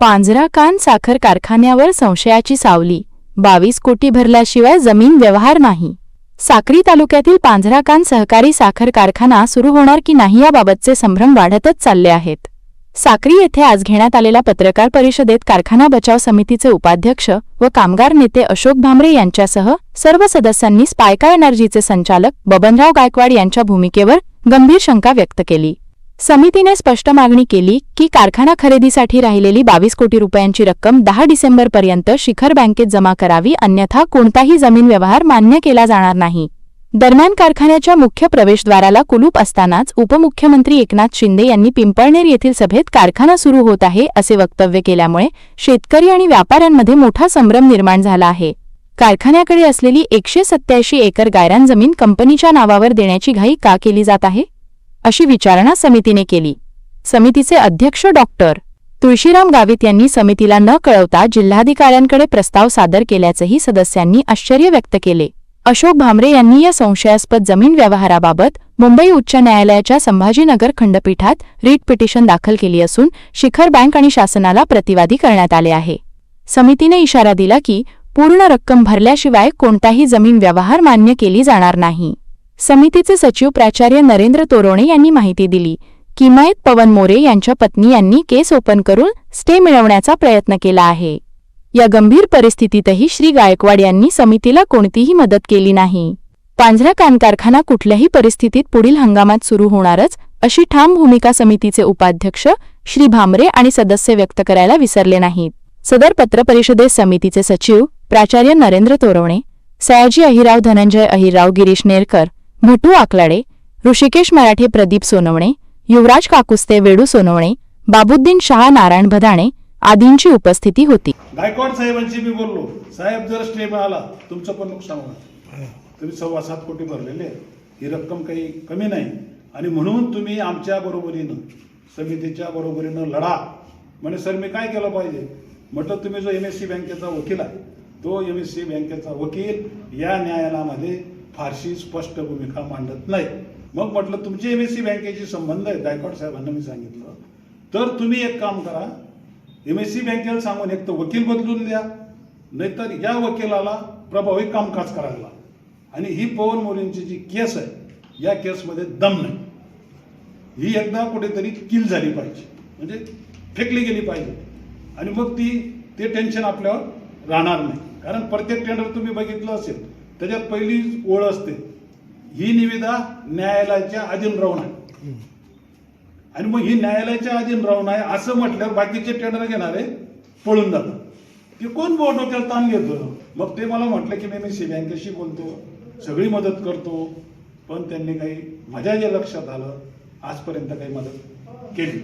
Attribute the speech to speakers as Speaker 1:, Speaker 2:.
Speaker 1: पांझरा कान साखर कारखान्यावर संशयाची सावली. बावीस कोटी भरल्याशिवाय जमीन व्यवहार नाही. साक्री तालुक्यातील पांझराकान सहकारी साखर कारखाना सुरू होणार की नाही याबाबतचे संभ्रम वाढतच चालले आहेत. साक्री येथे आज घेण्यात आलेल्या पत्रकार परिषदेत कारखाना बचाव समितीचे उपाध्यक्ष व कामगार नेते अशोक भामरे यांच्यासह सर्व सदस्यांनी स्पायका एनर्जीचे संचालक बबनराव गायकवाड यांच्या भूमिकेवर गंभीर शंका व्यक्त केली. समितीने स्पष्ट मागणी केली की कारखाना खरेदीसाठी राहिलेली बावीस कोटी रुपयांची रक्कम दहा डिसेंबरपर्यंत शिखर बँकेत जमा करावी अन्यथा कोणताही जमीन व्यवहार मान्य केला जाणार नाही. दरम्यान कारखान्याच्या मुख्य प्रवेशद्वाराला कुलूप असतानाच उपमुख्यमंत्री एकनाथ शिंदे यांनी पिंपळनेर येथील सभेत कारखाना सुरू होत आहे असे वक्तव्य केल्यामुळे शेतकरी आणि व्यापाऱ्यांमध्ये मोठा संभ्रम निर्माण झाला आहे. कारखान्याकडे असलेली एकशे सत्याऐंशी एकर गायरान जमीन कंपनीच्या नावावर देण्याची घाई का केली जात आहे? अशी विचारणा समितीने केली. समितीचे अध्यक्ष डॉक्टर तुळशीराम गावित यांनी समितीला न कळवता जिल्हाधिकाऱ्यांकडे प्रस्ताव सादर केल्याचंही सदस्यांनी आश्चर्य व्यक्त केले. अशोक भामरे यांनी या संशयास्पद जमीन व्यवहाराबाबत मुंबई उच्च न्यायालयाच्या संभाजीनगर खंडपीठात रीट पिटिशन दाखल केली असून शिखर बँक आणि शासनाला प्रतिवादी करण्यात आले आहे. समितीने इशारा दिला की पूर्ण रक्कम भरल्याशिवाय कोणताही जमीन व्यवहार मान्य केली जाणार नाही. समितीचे सचिव प्राचार्य नरेंद्र तोरोणे यांनी माहिती दिली. किमायत पवन मोरे यांच्या पत्नी यांनी केस ओपन करून स्टे मिळवण्याचा प्रयत्न केला आहे. या गंभीर परिस्थितीतही श्री गायकवाड यांनी समितीला कोणतीही मदत केली नाही. पांझरा कान कारखाना कुठल्याही परिस्थितीत पुढील हंगामात सुरू होणारच अशी ठाम भूमिका समितीचे उपाध्यक्ष श्री भामरे आणि सदस्य व्यक्त करायला विसरले नाहीत. सदर पत्रपरिषदेत समितीचे सचिव प्राचार्य नरेंद्र तोरवणे सयाजी अहिराव धनंजय अहिराव गिरीश नेरकर भटू आकलाडे ऋषिकेश मराठे प्रदीप सोनवणे युवराज काकुस्ते वेडू सोनवणे बाबुद्दीन शहा नारायण भदाणे आदींची उपस्थिती होती.
Speaker 2: गायकवाड साहेबांशी मी बोललो. साहेब जर स्टे आला तुमचं पण नुकसान होणार. तुम्ही सव्वा सात कोटी भरलेले ही रक्कम काही कमी नाही. आणि म्हणून तुम्ही आमच्या बरोबरीनं समितीच्या बरोबरीनं लढा. म्हणजे सर मी काय केलं पाहिजे? म्हटलं तुम्ही जो एम एस सी बँकेचा वकील आहे तो एम एस सी बँकेचा वकील या न्यायालयामध्ये फारशी स्पष्ट भूमिका मांडत नाही मग म्हटलं तुमचे एम एस सी बँकेशी संबंध आहे गायकवाड साहेबांना मी सांगितलं. तर तुम्ही एक काम करा एम एस सी बँकेला सांगून एक तर वकील बदलून द्या नाहीतर या वकिलाला प्रभावी कामकाज करायला. आणि ही पवन मोरेंची जी केस आहे या केसमध्ये दम नाही. ही एकदा कुठेतरी किल झाली पाहिजे. म्हणजे फेकली गेली पाहिजे. आणि मग ती ते टेन्शन आपल्यावर राहणार नाही. कारण प्रत्येक टेंडर तुम्ही बघितलं असेल त्याच्यात पहिली ओळ असते. ही निविदा न्यायालयाच्या अधीन राहून आहे. आणि मग ही न्यायालयाच्या अधीन राहून आहे असं म्हटल्यावर बाकीचे टेंडर घेणारे पळून जातात. ते कोण बोर्ड डोक्याला ताण घेतो. मग ते मला म्हटलं की मी सी बँकेशी बोलतो सगळी मदत करतो. पण त्यांनी काही माझ्या जे लक्षात आलं आजपर्यंत काही मदत केली